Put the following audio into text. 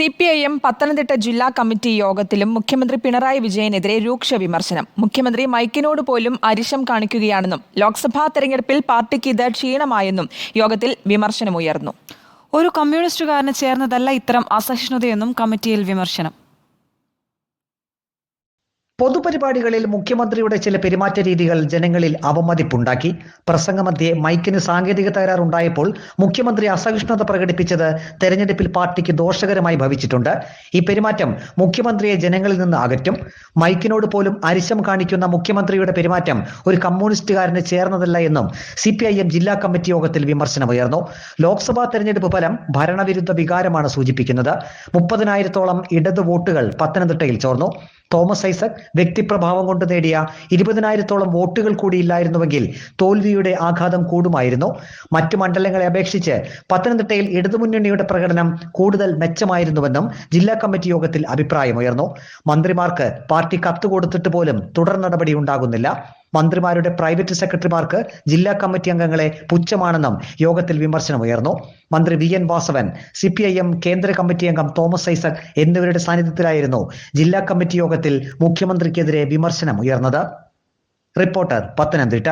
C P I M Pathanamthitta ജില്ലാ committee യോഗത്തിലും മുഖ്യമന്ത്രി പിണറായി വിജയനെതിരെ രൂക്ഷ വിമർശനം. മുഖ്യമന്ത്രി മൈക്കിനോട് പോലും അരിശം കാണിക്കുകയാണെന്നും ലോക്സഭാ തെരഞ്ഞെടുപ്പിൽ പാർട്ടിക്ക് ഇത് ക്ഷീണമായെന്നും യോഗത്തിൽ വിമർശനമുയർന്നു. ഒരു കമ്മ്യൂണിസ്റ്റുകാരന് ചേർന്നതല്ല ഇത്തരം അസഹിഷ്ണുതയെന്നും കമ്മിറ്റിയിൽ വിമർശനം. പൊതുപരിപാടികളിൽ മുഖ്യമന്ത്രിയുടെ ചില പെരുമാറ്റ രീതികൾ ജനങ്ങളിൽ അവമതിപ്പുണ്ടാക്കി. പ്രസംഗമധ്യേ മൈക്കിന് സാങ്കേതിക തകരാറുണ്ടായപ്പോൾ മുഖ്യമന്ത്രി അസഹിഷ്ണുത പ്രകടിപ്പിച്ചത് തെരഞ്ഞെടുപ്പിൽ പാർട്ടിക്ക് ദോഷകരമായി ഭവിച്ചിട്ടുണ്ട്. ഈ പെരുമാറ്റം മുഖ്യമന്ത്രിയെ ജനങ്ങളിൽ നിന്ന് അകറ്റും. മൈക്കിനോട് പോലും അരിശം കാണിക്കുന്ന മുഖ്യമന്ത്രിയുടെ പെരുമാറ്റം ഒരു കമ്മ്യൂണിസ്റ്റുകാരന് ചേർന്നതല്ല എന്നും സി പി ഐ എം ജില്ലാ കമ്മിറ്റി യോഗത്തിൽ വിമർശനമുയർന്നു. ലോക്സഭാ തെരഞ്ഞെടുപ്പ് ഫലം ഭരണവിരുദ്ധ വികാരമാണ് സൂചിപ്പിക്കുന്നത്. മുപ്പതിനായിരത്തോളം ഇടത് വോട്ടുകൾ പത്തനംതിട്ടയിൽ ചോർന്നു. തോമസ് ഐസക് വ്യക്തിപ്രഭാവം കൊണ്ട് നേടിയ ഇരുപതിനായിരത്തോളം വോട്ടുകൾ കൂടി ഇല്ലായിരുന്നുവെങ്കിൽ തോൽവിയുടെ ആഘാതം കൂടുമായിരുന്നു. മറ്റു മണ്ഡലങ്ങളെ അപേക്ഷിച്ച് പത്തനംതിട്ടയിൽ ഇടതുമുന്നണിയുടെ പ്രകടനം കൂടുതൽ മെച്ചമായിരുന്നുവെന്നും ജില്ലാ കമ്മിറ്റി യോഗത്തിൽ അഭിപ്രായമുയർന്നു. മന്ത്രിമാർക്ക് പാർട്ടി കത്ത് കൊടുത്തിട്ട് പോലും തുടർ നടപടി ഉണ്ടാകുന്നില്ല. മന്ത്രിമാരുടെ പ്രൈവറ്റ് സെക്രട്ടറിമാർക്ക് ജില്ലാ കമ്മിറ്റി അംഗങ്ങളെ പുച്ഛമാണെന്നും യോഗത്തിൽ വിമർശനമുയർന്നു മന്ത്രി V N Vasavan C P I M കേന്ദ്ര കമ്മിറ്റി അംഗം തോമസ് ഐസക് എന്നിവരുടെ സാന്നിധ്യത്തിലായിരുന്നു ജില്ലാ കമ്മിറ്റി യോഗത്തിൽ മുഖ്യമന്ത്രിക്കെതിരെ വിമർശനം ഉയർന്നത്. റിപ്പോർട്ടർ പത്തനംതിട്ട.